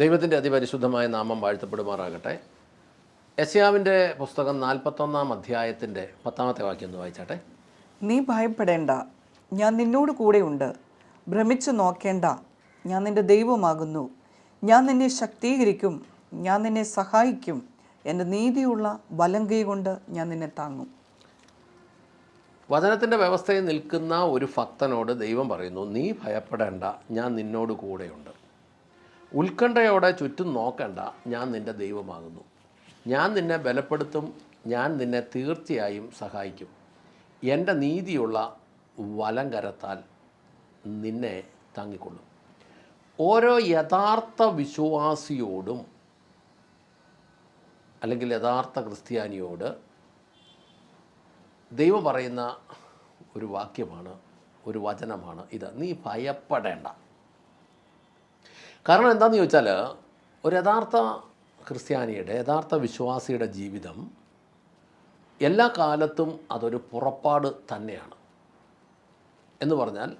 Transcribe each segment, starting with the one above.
ദൈവത്തിന്റെ അതിപരിശുദ്ധമായ നാമം വാഴ്ത്തപ്പെടുമാറാകട്ടെ. യസ്യാവിന്റെ പുസ്തകം നാൽപ്പത്തൊന്നാം അധ്യായത്തിന്റെ പത്താമത്തെ വാക്യം ഒന്ന് വായിച്ചാട്ടെ. നീ ഭയപ്പെടേണ്ട. ഞാൻ നിന്നോട് കൂടെയുണ്ട്. ഭ്രമിച്ചു നോക്കേണ്ട. ഞാൻ നിന്റെ ദൈവമാകുന്നു. ഞാൻ നിന്നെ ശക്തീകരിക്കും. ഞാൻ നിന്നെ സഹായിക്കും. എന്റെ നീതിയുള്ള വലം കൈ കൊണ്ട് ഞാൻ നിന്നെ താങ്ങും. വചനത്തിന്റെ വ്യവസ്ഥയിൽ നിൽക്കുന്ന ഒരു ഭക്തനോട് ദൈവം പറയുന്നു നീ ഭയപ്പെടേണ്ട. ഞാൻ നിന്നോട് കൂടെയുണ്ട്. ഉത്കണ്ഠയോടെ ചുറ്റും നോക്കണ്ട. ഞാൻ നിന്റെ ദൈവമാകുന്നു. ഞാൻ നിന്നെ ബലപ്പെടുത്തും. ഞാൻ നിന്നെ തീർച്ചയായും സഹായിക്കും. എന്റെ നീതിയുള്ള വലം കരത്താൽ നിന്നെ താങ്ങിക്കൊള്ളും. ഓരോ യഥാർത്ഥ വിശ്വാസിയോടും അല്ലെങ്കിൽ യഥാർത്ഥ ക്രിസ്ത്യാനിയോട് ദൈവം പറയുന്ന ഒരു വാക്യമാണ് ഒരു വചനമാണ് ഇത്. നീ ഭയപ്പെടേണ്ട. കാരണം എന്താണെന്ന് ചോദിച്ചാൽ ഒരു യഥാർത്ഥ ക്രിസ്ത്യാനിയുടെ യഥാർത്ഥ വിശ്വാസിയുടെ ജീവിതം എല്ലാ കാലത്തും അതൊരു പുറപ്പാട് തന്നെയാണ്. എന്ന് പറഞ്ഞാൽ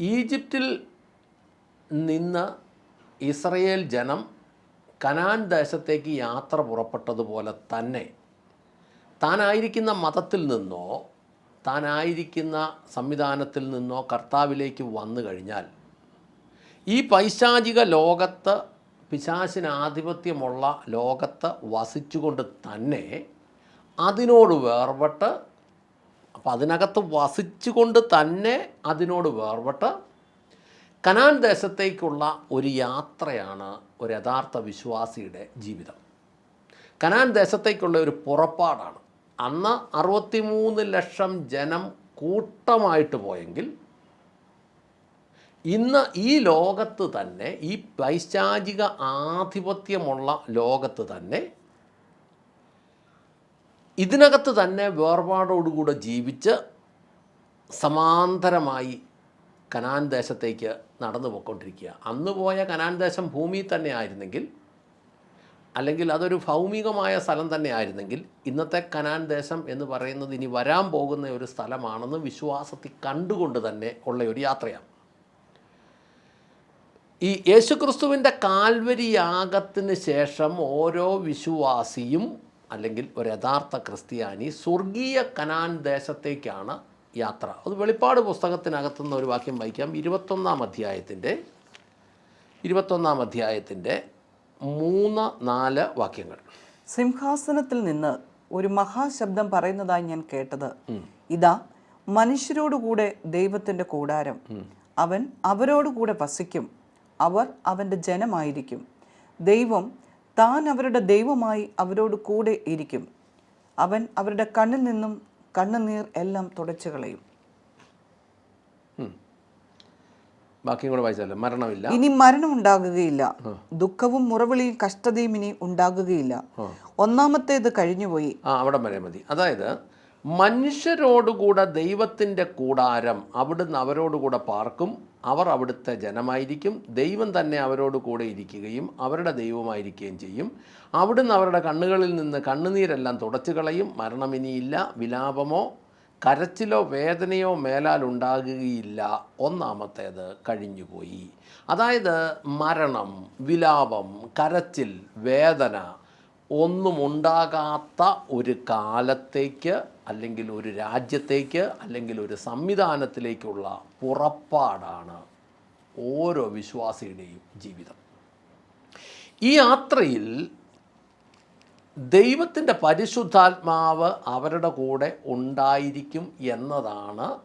ഈജിപ്തിൽ നിന്ന് ഇസ്രയേൽ ജനം കനാൻ ദേശത്തേക്ക് യാത്ര പുറപ്പെട്ടതുപോലെ തന്നെ താനായിരിക്കുന്ന മതത്തിൽ നിന്നോ താനായിരിക്കുന്ന സംവിധാനത്തിൽ നിന്നോ കർത്താവിലേക്ക് വന്നു കഴിഞ്ഞാൽ ഈ പൈശാചിക ലോകത്ത് പിശാചിന് ആധിപത്യമുള്ള ലോകത്ത് വസിച്ചുകൊണ്ട് തന്നെ അതിനോട് വേർപെട്ട് അപ്പം അതിനകത്ത് വസിച്ചുകൊണ്ട് തന്നെ അതിനോട് വേർപെട്ട് കനാൻ ദേശത്തേക്കുള്ള ഒരു യാത്രയാണ് ഒരു യഥാർത്ഥ വിശ്വാസിയുടെ ജീവിതം. കനാൻ ദേശത്തേക്കുള്ള ഒരു പുറപ്പാടാണ്. അന്ന് അറുപത്തിമൂന്ന് ലക്ഷം ജനം കൂട്ടമായിട്ട് പോയെങ്കിൽ ഇന്ന് ഈ ലോകത്ത് തന്നെ ഈ പൈശാചിക ആധിപത്യമുള്ള ലോകത്ത് തന്നെ ഇതിനകത്ത് തന്നെ വേർപാടോടുകൂടെ ജീവിച്ച് സമാന്തരമായി കനാൻ ദേശത്തേക്ക് നടന്നു പോയിക്കൊണ്ടിരിക്കുക. അന്ന് പോയ കനാൻ ദേശം ഭൂമിയിൽ തന്നെ ആയിരുന്നെങ്കിൽ അല്ലെങ്കിൽ അതൊരു ഭൗമികമായ സ്ഥലം തന്നെ ആയിരുന്നെങ്കിൽ ഇന്നത്തെ കനാൻ ദേശം എന്ന് പറയുന്നത് ഇനി വരാൻ പോകുന്ന ഒരു സ്ഥലമാണെന്ന് വിശ്വാസത്തിൽ കണ്ടുകൊണ്ട് തന്നെ ഉള്ള ഒരു യാത്രയാണ്. ഈ യേശുക്രിസ്തുവിന്റെ കാൽവരി യാഗത്തിന് ശേഷം ഓരോ വിശ്വാസിയും അല്ലെങ്കിൽ ഒരു യഥാർത്ഥ ക്രിസ്ത്യാനി സ്വർഗീയ കനാൻ ദേശത്തേക്കാണ് യാത്ര. അത് വെളിപ്പാട് പുസ്തകത്തിനകത്തുനിന്ന് ഒരു വാക്യം വായിക്കാം. ഇരുപത്തൊന്നാം അധ്യായത്തിന്റെ ഇരുപത്തൊന്നാം അധ്യായത്തിന്റെ മൂന്ന് നാല് വാക്യങ്ങൾ. സിംഹാസനത്തിൽ നിന്ന് ഒരു മഹാശബ്ദം പറയുന്നതായി ഞാൻ കേട്ടത്. ഇതാ മനുഷ്യരോടുകൂടെ ദൈവത്തിന്റെ കൂടാരം. അവൻ അവരോടുകൂടെ വസിക്കും. അവർ അവന്റെ ജനമായിരിക്കും. ദൈവം താൻ അവരുടെ ദൈവമായി അവരോട് കൂടെ ഇരിക്കും. അവൻ അവരുടെ കണ്ണിൽ നിന്നും കണ്ണുനീർ എല്ലാം തുടച്ചു കളയും ബാക്കിയും കൂടെ വായിച്ചാലോ? മരണമില്ല. ഇനി മരണം ഉണ്ടാകുകയില്ല. ദുഃഖവും മുറവിളിയും കഷ്ടതയും ഇനി ഉണ്ടാകുകയില്ല. ഒന്നാമത്തേത് കഴിഞ്ഞുപോയി. ആ അവിടെ വരെ മതി. അതായത് മനുഷ്യരോടുകൂടെ ദൈവത്തിന്റെ കൂടാരം അവിടുന്ന് അവരോടുകൂടെ പാർക്കും. അവർ അവിടുത്തെ ജനമായിരിക്കും. ദൈവം തന്നെ അവരോട് കൂടെ ഇരിക്കുകയും അവരുടെ ദൈവമായിരിക്കുകയും ചെയ്യും. അവിടുന്ന് അവരുടെ കണ്ണുകളിൽ നിന്ന് കണ്ണുനീരെല്ലാം തുടച്ചു കളയും. മരണമിനിയില്ല വിലാപമോ കരച്ചിലോ വേദനയോ മേലാൽ ഉണ്ടാകുകയില്ല. ഒന്നാമത്തേത് കഴിഞ്ഞുപോയി. അതായത് മരണം വിലാപം കരച്ചിൽ വേദന ഒന്നും ഉണ്ടാകാത്ത ഒരു കാലത്തേക്ക് അല്ലെങ്കിൽ ഒരു രാജ്യത്തേക്ക് അല്ലെങ്കിൽ ഒരു സംവിധാനത്തിലേക്കുള്ള പുറപ്പാടാണ് ഓരോ വിശ്വാസിയുടെയും ജീവിതം. ഈ യാത്രയിൽ ദൈവത്തിന്റെ പരിശുദ്ധാത്മാവ് അവരുടെ കൂടെ ഉണ്ടായിരിക്കും എന്നതാണ്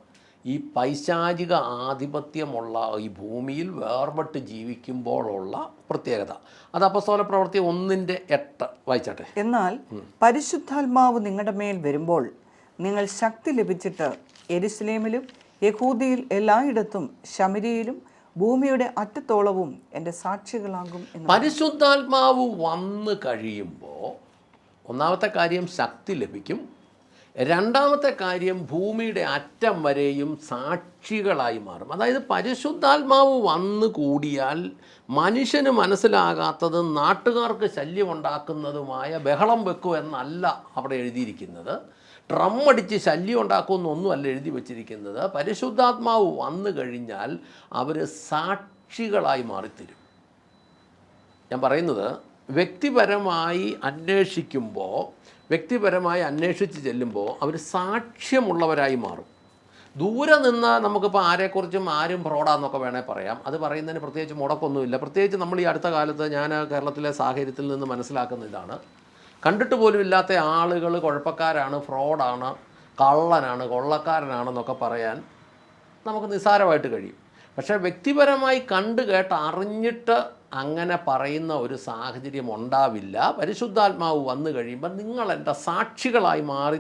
ഈ പൈശാചിക ആധിപത്യമുള്ള ഈ ഭൂമിയിൽ വേർപെട്ട് ജീവിക്കുമ്പോഴുള്ള പ്രത്യേകത. അത് അപ്പസ്തോല പ്രവൃത്തി ഒന്നിന്റെ എട്ട് വായിച്ചട്ടെ. എന്നാൽ പരിശുദ്ധാത്മാവ് നിങ്ങളുടെ മേൽ വരുമ്പോൾ നിങ്ങൾ ശക്തി ലഭിച്ചിട്ട് എരുസലേമിലും യഹൂദിയിൽ എല്ലായിടത്തും ശമരിയിലും ഭൂമിയുടെ അറ്റത്തോളവും എന്റെ സാക്ഷികളാകും പരിശുദ്ധാത്മാവ് വന്നു കഴിയുമ്പോൾ ഒന്നാമത്തെ കാര്യം ശക്തി ലഭിക്കും. രണ്ടാമത്തെ കാര്യം ഭൂമിയുടെ അറ്റം വരെയും സാക്ഷികളായി മാറും. അതായത് പരിശുദ്ധാത്മാവ് വന്നു കൂടിയാൽ മനുഷ്യന് മനസ്സിലാകാത്തതും നാട്ടുകാർക്ക് ശല്യമുണ്ടാക്കുന്നതുമായ ബഹളം വെക്കുമെന്നല്ല അവിടെ എഴുതിയിരിക്കുന്നത്. ഡ്രം അടിച്ച് ശല്യം ഉണ്ടാക്കുമെന്നൊന്നുമല്ല എഴുതി വച്ചിരിക്കുന്നത്. പരിശുദ്ധാത്മാവ് വന്നു കഴിഞ്ഞാൽ അവർ സാക്ഷികളായി മാറിത്തരും. ഞാൻ പറയുന്നത് വ്യക്തിപരമായി അന്വേഷിക്കുമ്പോൾ വ്യക്തിപരമായി അന്വേഷിച്ച് ചെല്ലുമ്പോൾ അവർ സാക്ഷ്യമുള്ളവരായി മാറും. ദൂരെ നിന്ന് നമുക്കിപ്പോൾ ആരെക്കുറിച്ചും ആരും ഫ്രോഡാന്നൊക്കെ വേണേൽ പറയാം. അത് പറയുന്നതിന് പ്രത്യേകിച്ച് മുടക്കൊന്നുമില്ല പ്രത്യേകിച്ച് നമ്മൾ ഈ അടുത്ത കാലത്ത് ഞാൻ കേരളത്തിലെ സാഹചര്യത്തിൽ നിന്ന് മനസ്സിലാക്കുന്ന ഇതാണ്. കണ്ടിട്ട് പോലും ഇല്ലാത്ത ആളുകൾ കുഴപ്പക്കാരാണ് ഫ്രോഡാണ് കള്ളനാണ് കൊള്ളക്കാരനാണെന്നൊക്കെ പറയാൻ നമുക്ക് നിസ്സാരമായിട്ട് കഴിയും. പക്ഷേ വ്യക്തിപരമായി കണ്ടു കേട്ട് അറിഞ്ഞിട്ട് അങ്ങനെ പറയുന്ന ഒരു സാഹചര്യം ഉണ്ടാവില്ല. പരിശുദ്ധാത്മാവ് വന്നു കഴിയുമ്പോൾ നിങ്ങൾ എന്റെ സാക്ഷികളായി മാറി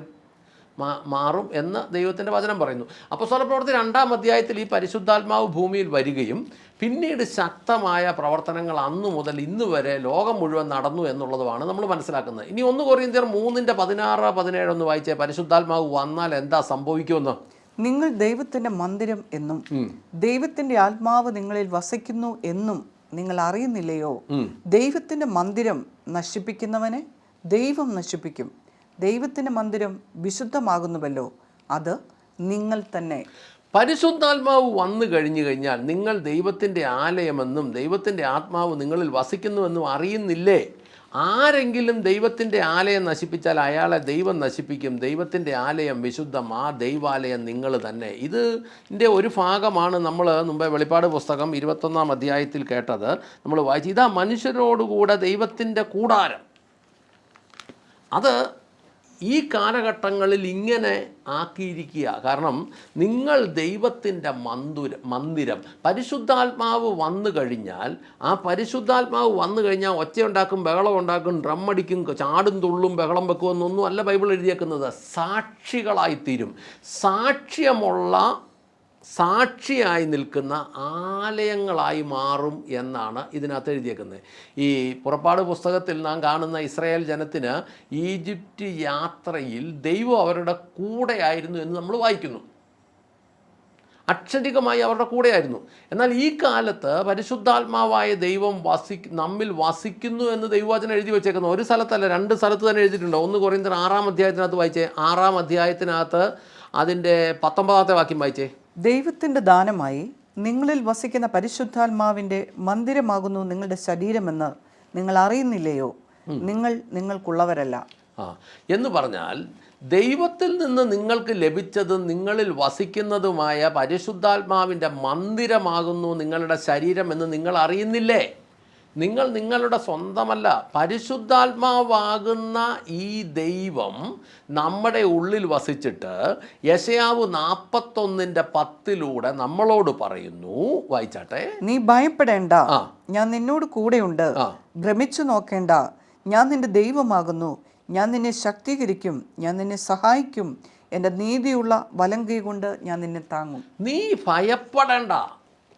മാറും എന്ന് ദൈവത്തിന്റെ വചനം പറയുന്നു. അപ്പോൾ സ്വലപ്രവർത്തി രണ്ടാം അധ്യായത്തിൽ ഈ പരിശുദ്ധാത്മാവ് ഭൂമിയിൽ വരികയും പിന്നീട് ശക്തമായ പ്രവർത്തനങ്ങൾ അന്നു മുതൽ ഇന്ന് വരെ ലോകം മുഴുവൻ നടന്നു എന്നുള്ളതുമാണ് നമ്മൾ മനസ്സിലാക്കുന്നത്. ഇനി ഒന്ന് കൊറിയന്തിയർ മൂന്നിന്റെ പതിനാറ് പതിനേഴ് ഒന്ന് വായിച്ചേ. പരിശുദ്ധാത്മാവ് വന്നാൽ എന്താ സംഭവിക്കുമെന്ന്? നിങ്ങൾ ദൈവത്തിന്റെ മന്ദിരം എന്നും ദൈവത്തിന്റെ ആത്മാവ് നിങ്ങളിൽ വസിക്കുന്നു എന്നും നിങ്ങൾ അറിയുന്നില്ലയോ? ദൈവത്തിന്റെ മന്ദിരം നശിപ്പിക്കുന്നവനെ ദൈവം നശിപ്പിക്കും. ദൈവത്തിന്റെ മന്ദിരം വിശുദ്ധമാകുന്നുവല്ലോ. അത് നിങ്ങൾ തന്നെ. പരിശുദ്ധാത്മാവ് വന്നു കഴിഞ്ഞു കഴിഞ്ഞാൽ നിങ്ങൾ ദൈവത്തിന്റെ ആലയമെന്നും ദൈവത്തിന്റെ ആത്മാവ് നിങ്ങളിൽ വസിക്കുന്നുവെന്നും അറിയുന്നില്ലേ? ആരെങ്കിലും ദൈവത്തിന്റെ ആലയം നശിപ്പിച്ചാൽ അയാളെ ദൈവം നശിപ്പിക്കും. ദൈവത്തിന്റെ ആലയം വിശുദ്ധം ആ ദൈവാലയം നിങ്ങൾ തന്നെ. ഇത് ഇതിന്റെ ഒരു ഭാഗമാണ് നമ്മൾ മുമ്പേ വെളിപ്പാട് പുസ്തകം ഇരുപത്തൊന്നാം അധ്യായത്തിൽ കേട്ടത്. നമ്മൾ വായിച്ചു. ഇതാ മനുഷ്യരോടുകൂടെ ദൈവത്തിന്റെ കൂടാരം. അത് ഈ കാലഘട്ടങ്ങളിൽ ഇങ്ങനെ ആക്കിയിരിക്കുക. കാരണം നിങ്ങൾ ദൈവത്തിന്റെ മന്ദുര മന്ദിരം പരിശുദ്ധാത്മാവ് വന്നു കഴിഞ്ഞാൽ ആ പരിശുദ്ധാത്മാവ് വന്നു കഴിഞ്ഞാൽ ഒച്ചയുണ്ടാക്കും ബഹളം ഉണ്ടാക്കും ഡ്രമ്മടിക്കും ചാടും തുള്ളും ബഹളം വെക്കുമെന്നൊന്നും അല്ല ബൈബിൾ എഴുതിയേക്കുന്നത്. സാക്ഷികളായിത്തീരും. സാക്ഷ്യമുള്ള സാക്ഷിയായി നിൽക്കുന്ന ആലയങ്ങളായി മാറും എന്നാണ് ഇതിനകത്ത് എഴുതിയേക്കുന്നത്. ഈ പുറപ്പാട് പുസ്തകത്തിൽ നാം കാണുന്ന ഇസ്രായേൽ ജനത്തിന് ഈജിപ്റ്റ് യാത്രയിൽ ദൈവം അവരുടെ കൂടെയായിരുന്നു എന്ന് നമ്മൾ വായിക്കുന്നു. അക്ഷരികമായി അവരുടെ കൂടെയായിരുന്നു. എന്നാൽ ഈ കാലത്ത് പരിശുദ്ധാത്മാവായ ദൈവം വസി നമ്മിൽ വസിക്കുന്നു എന്ന് ദൈവവചനം എഴുതി വെച്ചേക്കുന്നു ഒരു സ്ഥലത്തല്ല രണ്ട് സ്ഥലത്ത് തന്നെ എഴുതിയിട്ടുണ്ട്. ഒന്ന് കുറയുന്ന ആറാം അധ്യായത്തിനകത്ത് വായിച്ചേ. ആറാം അധ്യായത്തിനകത്ത് അതിന്റെ പത്തൊമ്പതാമത്തെ വാക്യം വായിച്ചേ. ദൈവത്തിന്റെ ദാനമായി നിങ്ങളിൽ വസിക്കുന്ന പരിശുദ്ധാത്മാവിന്റെ മന്ദിരമാകുന്നു നിങ്ങളുടെ ശരീരമെന്ന് നിങ്ങൾ അറിയുന്നില്ലയോ? നിങ്ങൾ നിങ്ങൾക്കുള്ളവരല്ല. ആ എന്ന് പറഞ്ഞാൽ ദൈവത്തിൽ നിന്ന് നിങ്ങൾക്ക് ലഭിച്ചതും നിങ്ങളിൽ വസിക്കുന്നതുമായ പരിശുദ്ധാത്മാവിന്റെ മന്ദിരമാകുന്നു നിങ്ങളുടെ ശരീരം എന്ന് നിങ്ങൾ അറിയുന്നില്ലേ? നിങ്ങൾ നിങ്ങളുടെ സ്വന്തമല്ല പരിശുദ്ധാത്മാവാകുന്ന ഈ ദൈവം നമ്മുടെ ഉള്ളിൽ വസിച്ചിട്ട് യശയാവ് നാൽപ്പത്തൊന്നിന്റെ പത്തിലൂടെ നമ്മളോട് പറയുന്നു. വായിച്ചാട്ടെ. നീ ഭയപ്പെടേണ്ട. ഞാൻ നിന്നോട് കൂടെയുണ്ട്. ഭ്രമിച്ചു നോക്കേണ്ട. ഞാൻ നിന്റെ ദൈവമാകുന്നു. ഞാൻ നിന്നെ ശക്തീകരിക്കും. ഞാൻ നിന്നെ സഹായിക്കും. എന്റെ നീതിയുള്ള വലങ്കൈ കൊണ്ട് ഞാൻ നിന്നെ താങ്ങും. നീ ഭയപ്പെടേണ്ട.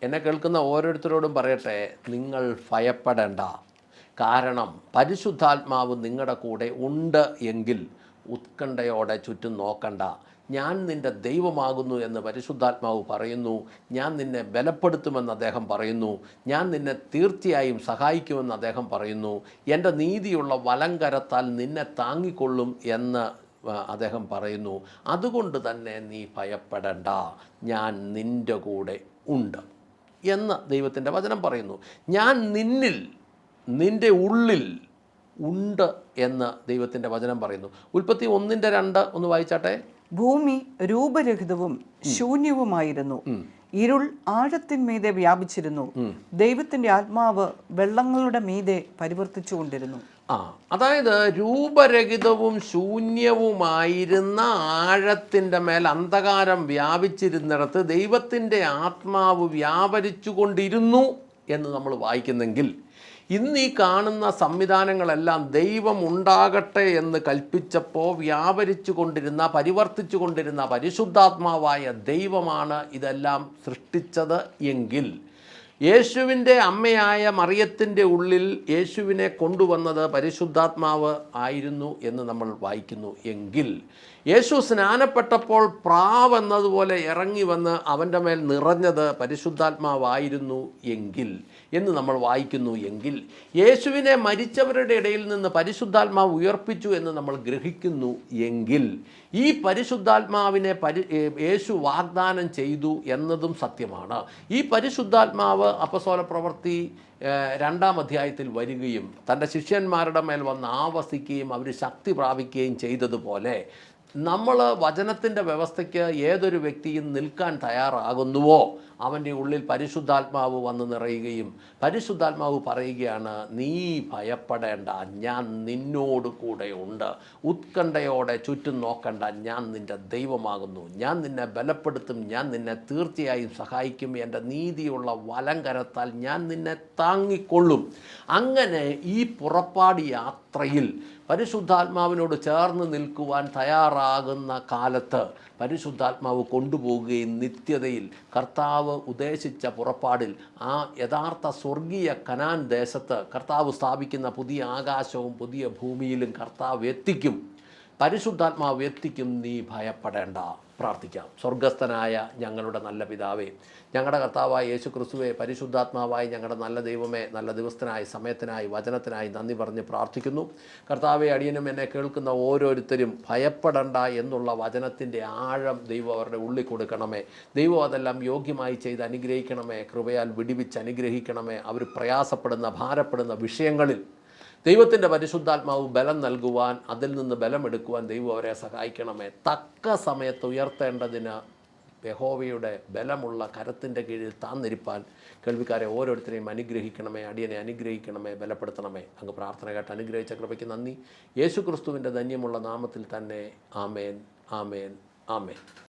എന്നെ കേൾക്കുന്ന ഓരോരുത്തരോടും പറയട്ടെ നിങ്ങൾ ഭയപ്പെടേണ്ട. കാരണം പരിശുദ്ധാത്മാവ് നിങ്ങളുടെ കൂടെ ഉണ്ട് എങ്കിൽ ഉത്കണ്ഠയോടെ ചുറ്റും നോക്കണ്ട. ഞാൻ നിന്റെ ദൈവമാകുന്നു എന്ന് പരിശുദ്ധാത്മാവ് പറയുന്നു. ഞാൻ നിന്നെ ബലപ്പെടുത്തുമെന്ന് അദ്ദേഹം പറയുന്നു. ഞാൻ നിന്നെ തീർച്ചയായും സഹായിക്കുമെന്ന് അദ്ദേഹം പറയുന്നു. എന്റെ നീതിയുള്ള വലങ്കരത്താൽ നിന്നെ താങ്ങിക്കൊള്ളും എന്ന് അദ്ദേഹം പറയുന്നു. അതുകൊണ്ട് തന്നെ നീ ഭയപ്പെടണ്ട. ഞാൻ നിന്റെ കൂടെ ഉണ്ട്. എന്ന് ദൈവത്തിന്റെ വചനം പറയുന്നു. ഞാൻ നിന്നിൽ നിന്റെ ഉള്ളിൽ ഉണ്ട് എന്ന് ദൈവത്തിന്റെ വചനം പറയുന്നു. ഉൽപ്പത്തി ഒന്നിന്റെ രണ്ട് ഒന്ന് വായിച്ചാട്ടെ. ഭൂമി രൂപരഹിതവും ശൂന്യവുമായിരുന്നു. ഇരുൾ ആഴത്തിന്മീതെ വ്യാപിച്ചിരുന്നു. ദൈവത്തിന്റെ ആത്മാവ് വെള്ളങ്ങളുടെ മീതെ പരിവർത്തിച്ചുകൊണ്ടിരുന്നു. ആ അതായത് രൂപരഹിതവും ശൂന്യവുമായിരുന്ന ആഴത്തിന്റെ മേൽ അന്ധകാരം വ്യാപിച്ചിരുന്നിടത്ത് ദൈവത്തിന്റെ ആത്മാവ് വ്യാപരിച്ചു കൊണ്ടിരുന്നു എന്ന് നമ്മൾ വായിക്കുന്നെങ്കിൽ ഇന്ന് ഈ കാണുന്ന സംവിധാനങ്ങളെല്ലാം ദൈവം ഉണ്ടാകട്ടെ എന്ന് കൽപ്പിച്ചപ്പോൾ വ്യാപരിച്ചു കൊണ്ടിരുന്ന പരിവർത്തിച്ചു കൊണ്ടിരുന്ന പരിശുദ്ധാത്മാവായ ദൈവമാണ് ഇതെല്ലാം സൃഷ്ടിച്ചത് എങ്കിൽ യേശുവിന്റെ അമ്മയായ മറിയത്തിന്റെ ഉള്ളിൽ യേശുവിനെ കൊണ്ടുവന്നത് പരിശുദ്ധാത്മാവ് ആയിരുന്നു എന്ന് നമ്മൾ വായിക്കുന്നു. എങ്കിൽ യേശു സ്നാനപ്പെട്ടപ്പോൾ പ്രാവ് എന്നതുപോലെ ഇറങ്ങി വന്ന് അവന്റെ മേൽ നിറഞ്ഞത് പരിശുദ്ധാത്മാവായിരുന്നു എങ്കിൽ എന്ന് നമ്മൾ വായിക്കുന്നു എങ്കിൽ യേശുവിനെ മരിച്ചവരുടെ ഇടയിൽ നിന്ന് പരിശുദ്ധാത്മാവ് ഉയർപ്പിച്ചു എന്ന് നമ്മൾ ഗ്രഹിക്കുന്നു എങ്കിൽ ഈ പരിശുദ്ധാത്മാവിനെ പരി യേശു വാഗ്ദാനം ചെയ്തു എന്നതും സത്യമാണ്. ഈ പരിശുദ്ധാത്മാവ് അപ്പസോല പ്രവൃത്തി രണ്ടാം അധ്യായത്തിൽ വരികയും തന്റെ ശിഷ്യന്മാരുടെ മേൽ വന്ന് ആവസിക്കുകയും അവർ ശക്തി പ്രാപിക്കുകയും ചെയ്തതുപോലെ നമ്മൾ വചനത്തിന്റെ വ്യവസ്ഥയ്ക്ക് ഏതൊരു വ്യക്തിയും നിൽക്കാൻ തയ്യാറാകുന്നുവോ അവന്റെ ഉള്ളിൽ പരിശുദ്ധാത്മാവ് വന്ന് നിറയുകയും പരിശുദ്ധാത്മാവ് പറയുകയാണ് നീ ഭയപ്പെടേണ്ട ഞാൻ നിന്നോട് കൂടെ ഉണ്ട്. ഉത്കണ്ഠയോടെ ചുറ്റും നോക്കണ്ട ഞാൻ നിന്റെ ദൈവമാകുന്നു. ഞാൻ നിന്നെ ബലപ്പെടുത്തും ഞാൻ നിന്നെ തീർച്ചയായും സഹായിക്കും. എന്റെ നീതിയുള്ള വലം കരത്താൽ ഞാൻ നിന്നെ താങ്ങിക്കൊള്ളും. അങ്ങനെ ഈ പുറപ്പാട് യാത്രയിൽ പരിശുദ്ധാത്മാവിനോട് ചേർന്ന് നിൽക്കുവാൻ തയ്യാറാകുന്ന കാലത്ത് പരിശുദ്ധാത്മാവ് കൊണ്ടുപോകുകയും നിത്യതയിൽ കർത്താവ് ഉദ്ദേശിച്ച പുറപ്പാടിൽ ആ യഥാർത്ഥ സ്വർഗീയ കനാൻ ദേശത്ത് കർത്താവ് സ്ഥാപിക്കുന്ന പുതിയ ആകാശവും പുതിയ ഭൂമിയിലും കർത്താവ് എത്തിക്കും. പരിശുദ്ധാത്മാവ് എത്തിക്കും നീ ഭയപ്പെടേണ്ട. പ്രാർത്ഥിക്കാം. സ്വർഗസ്ഥനായ ഞങ്ങളുടെ നല്ല പിതാവേ ഞങ്ങളുടെ കർത്താവായ യേശു ക്രിസ്തുവെ പരിശുദ്ധാത്മാവായി ഞങ്ങളുടെ നല്ല ദൈവമേ നല്ല ദിവസത്തിനായി സമയത്തിനായി വചനത്തിനായി നന്ദി പറഞ്ഞ് പ്രാർത്ഥിക്കുന്നു. കർത്താവെ അടിയനും എന്നെ കേൾക്കുന്ന ഓരോരുത്തരും ഭയപ്പെടണ്ട എന്നുള്ള വചനത്തിന്റെ ആഴം ദൈവം അവരുടെ ഉള്ളിൽ കൊടുക്കണമേ. ദൈവം അതെല്ലാം യോഗ്യമായി ചെയ്ത് അനുഗ്രഹിക്കണമേ. കൃപയാൽ വിടിവിച്ച് അനുഗ്രഹിക്കണമേ. അവർ പ്രയാസപ്പെടുന്ന ഭാരപ്പെടുന്ന വിഷയങ്ങളിൽ ദൈവത്തിന്റെ പരിശുദ്ധാത്മാവ് ബലം നൽകുവാൻ അതിൽ നിന്ന് ബലമെടുക്കുവാൻ ദൈവം അവരെ സഹായിക്കണമേ. തക്ക സമയത്ത് ഉയർത്തേണ്ടതിന് യഹോവയുടെ ബലമുള്ള കരത്തിന്റെ കീഴിൽ താന്നിരിപ്പാൻ കേൾവിക്കാരെ ഓരോരുത്തരെയും അനുഗ്രഹിക്കണമേ അടിയനെ അനുഗ്രഹിക്കണമേ ബലപ്പെടുത്തണമേ. അങ്ങ് പ്രാർത്ഥന കേട്ട് അനുഗ്രഹിച്ച കൃപയ്ക്ക് നന്ദി. യേശു ക്രിസ്തുവിന്റെ ധന്യമുള്ള നാമത്തിൽ തന്നെ ആമേൻ ആമേൻ ആമേൻ.